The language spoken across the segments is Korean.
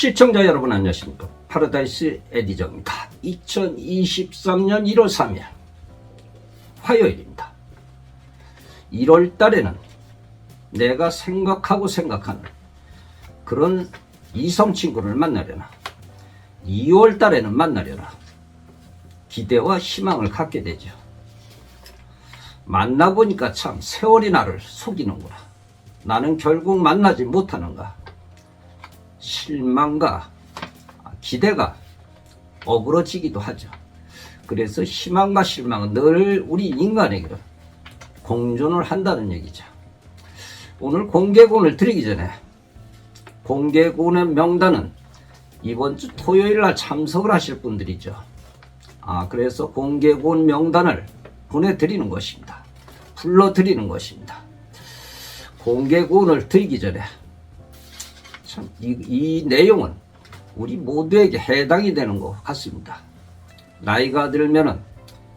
시청자 여러분 안녕하십니까? 파라다이스 에디저입니다 2023년 1월 3일 화요일입니다. 1월 달에는 내가 생각하고 생각하는 그런 이성 친구를 만나려나 2월 달에는 만나려나 기대와 희망을 갖게 되죠. 만나보니까 참 세월이 나를 속이는구나. 나는 결국 만나지 못하는가 실망과 기대가 어그러지기도 하죠. 그래서 희망과 실망은 늘 우리 인간에게 공존을 한다는 얘기죠. 오늘 공개군을 드리기 전에 공개군의 명단은 이번 주 토요일 날 참석을 하실 분들이죠. 아, 그래서 공개군 명단을 보내드리는 것입니다. 불러드리는 것입니다. 공개군을 드리기 전에 참, 이, 이 내용은 우리 모두에게 해당이 되는 것 같습니다. 나이가 들면은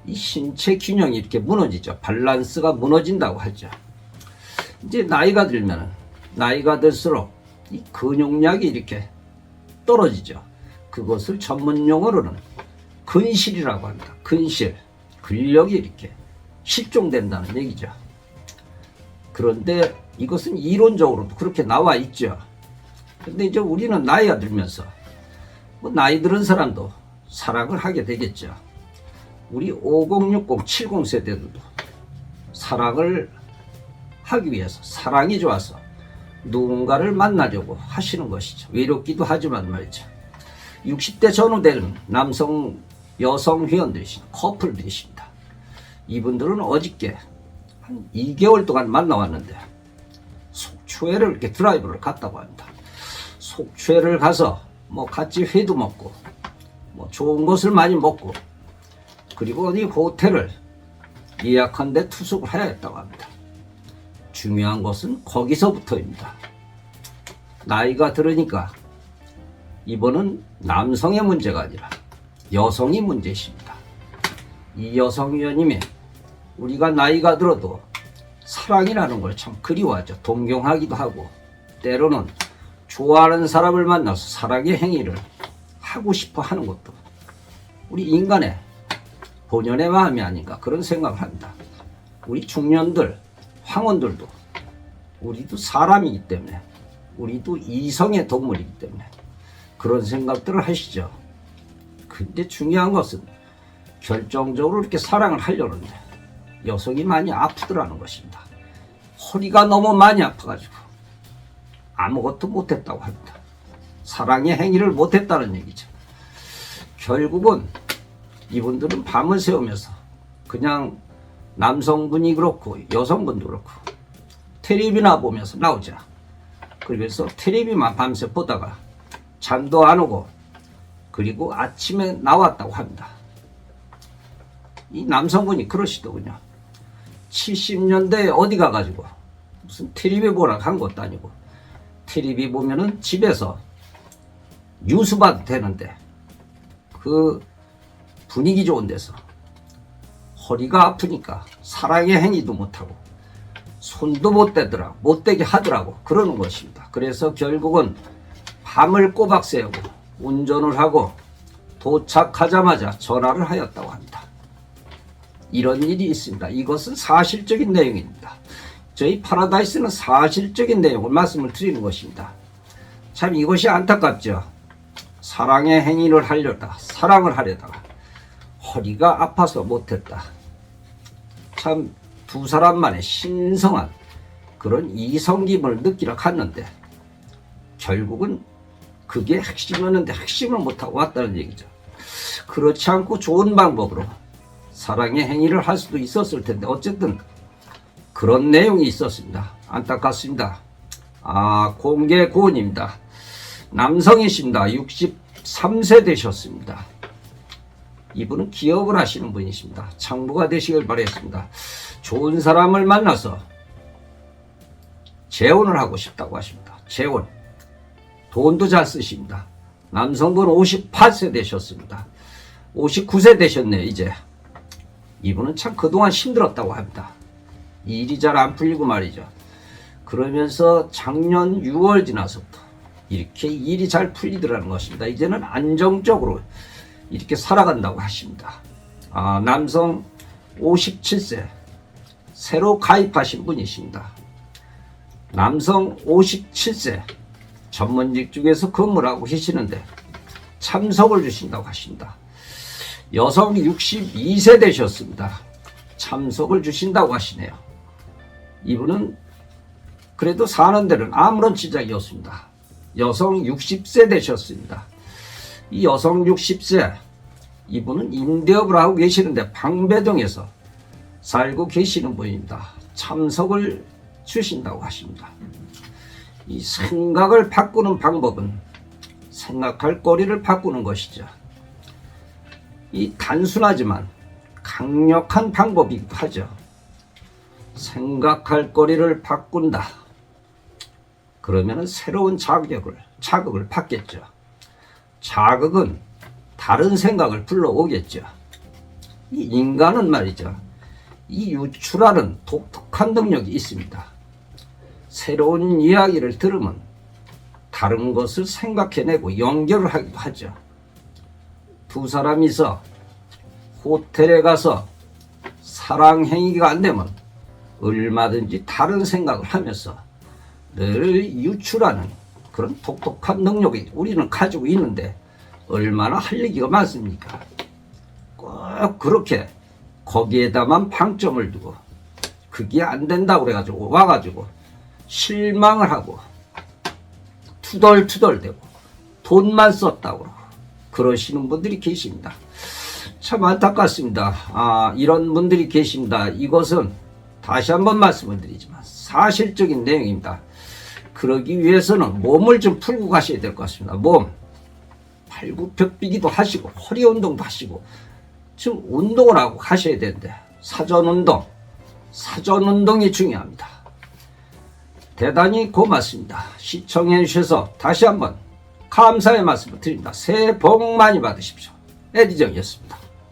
이 신체 균형이 이렇게 무너지죠. 밸런스가 무너진다고 하죠. 이제 나이가 들면은 나이가 들수록 이 근육량이 이렇게 떨어지죠. 그것을 전문 용어로는 근실이라고 합니다. 근실. 근력이 이렇게 실종된다는 얘기죠. 그런데 이것은 이론적으로도 그렇게 나와 있죠. 근데 이제 우리는 나이가 들면서 뭐 나이 들은 사람도 사랑을 하게 되겠죠. 우리 5060, 70 세대들도 사랑을 하기 위해서 사랑이 좋아서 누군가를 만나려고 하시는 것이죠. 외롭기도 하지만 말이죠. 60대 전후되는 남성, 여성 회원들이신 커플들이십니다. 이분들은 어저께 한 2개월 동안 만나왔는데 속초에를 이렇게 드라이브를 갔다고 합니다. 속초에를 가서 뭐 같이 회도 먹고 뭐 좋은 것을 많이 먹고 그리고 어디 호텔을 예약한 데 투숙을 해야겠다고 합니다. 중요한 것은 거기서부터입니다. 나이가 들으니까 이번은 남성의 문제가 아니라 여성이 문제십니다. 이 여성 위원님이 우리가 나이가 들어도 사랑이라는 걸 참 그리워하죠. 동경하기도 하고 때로는 좋아하는 사람을 만나서 사랑의 행위를 하고 싶어 하는 것도 우리 인간의 본연의 마음이 아닌가 그런 생각을 합니다. 우리 중년들, 황혼들도 우리도 사람이기 때문에 우리도 이성의 동물이기 때문에 그런 생각들을 하시죠. 근데 중요한 것은 결정적으로 이렇게 사랑을 하려는데 여성이 많이 아프더라는 것입니다. 허리가 너무 많이 아파가지고 아무것도 못했다고 합니다. 사랑의 행위를 못했다는 얘기죠. 결국은 이분들은 밤을 새우면서 그냥 남성분이 그렇고 여성분도 그렇고 텔레비나 보면서 나오자. 그래서 텔레비만 밤새 보다가 잠도 안 오고 그리고 아침에 나왔다고 합니다. 이 남성분이 그러시더군요. 70년대에 어디 가가지고 무슨 텔레비 보라 간 것도 아니고 텔레비 보면은 집에서 봐도 되는데 그 분위기 좋은 데서 허리가 아프니까 사랑의 행위도 못하고 손도 못 대더라 못 대게 하더라고 그러는 것입니다. 그래서 결국은 밤을 꼬박 새우고 운전을 하고 도착하자마자 전화를 하였다고 합니다. 이런 일이 있습니다. 이것은 사실적인 내용입니다. 저희 파라다이스는 사실적인 내용을 말씀을 드리는 것입니다. 참 이것이 안타깝죠. 사랑의 행위를 하려다 사랑을 하려다가 허리가 아파서 못했다. 참 두 사람만의 신성한 그런 이성김을 느끼러 갔는데 결국은 그게 핵심이었는데 핵심을 못하고 왔다는 얘기죠. 그렇지 않고 좋은 방법으로 사랑의 행위를 할 수도 있었을 텐데 어쨌든 그런 내용이 있었습니다. 안타깝습니다. 아, 공개 고원입니다. 남성이십니다. 63세 되셨습니다. 이분은 기업을 하시는 분이십니다. 창부가 되시길 바랬습니다. 좋은 사람을 만나서 재혼을 하고 싶다고 하십니다. 재혼. 돈도 잘 쓰십니다. 남성분 58세 되셨습니다. 59세 되셨네, 이제. 이분은 참 그동안 힘들었다고 합니다. 일이 잘 안 풀리고 말이죠. 그러면서 작년 6월 지나서부터 이렇게 일이 잘 풀리더라는 것입니다. 이제는 안정적으로 이렇게 살아간다고 하십니다. 아, 남성 57세 새로 가입하신 분이십니다. 남성 57세 전문직 중에서 근무를 하고 계시는데 참석을 주신다고 하십니다. 여성 62세 되셨습니다. 참석을 주신다고 하시네요. 이분은 그래도 사는 데는 아무런 지장이 없습니다. 여성 60세 되셨습니다. 이 여성 60세 이분은 임대업을 하고 계시는데 방배동에서 살고 계시는 분입니다. 참석을 주신다고 하십니다. 이 생각을 바꾸는 방법은 생각할 거리를 바꾸는 것이죠. 이 단순하지만 강력한 방법이기도 하죠. 생각할 거리를 바꾼다. 그러면 새로운 자격을 자극을 받겠죠. 자극은 다른 생각을 불러오겠죠. 이 인간은 말이죠. 이 유추라는 독특한 능력이 있습니다. 새로운 이야기를 들으면 다른 것을 생각해내고 연결을 하기도 하죠. 두 사람이서 호텔에 가서 사랑 행위가 안 되면 얼마든지 다른 생각을 하면서 늘 유추라는 그런 독특한 능력이 우리는 가지고 있는데 얼마나 할 얘기가 많습니까? 꼭 그렇게 거기에다만 방점을 두고 그게 안 된다고 그래가지고 와가지고 실망을 하고 투덜투덜대고 돈만 썼다고 그러시는 분들이 계십니다. 참 안타깝습니다. 아, 이런 분들이 계십니다. 이것은 다시 한번 말씀을 드리지만 사실적인 내용입니다. 그러기 위해서는 몸을 좀 풀고 가셔야 될 것 같습니다. 몸. 팔굽혀펴기도 하시고 허리 운동도 하시고 좀 운동을 하고 가셔야 되는데 사전 운동, 사전 운동이 중요합니다. 대단히 고맙습니다. 시청해 주셔서 다시 한번 감사의 말씀을 드립니다. 새해 복 많이 받으십시오. 에디정이었습니다.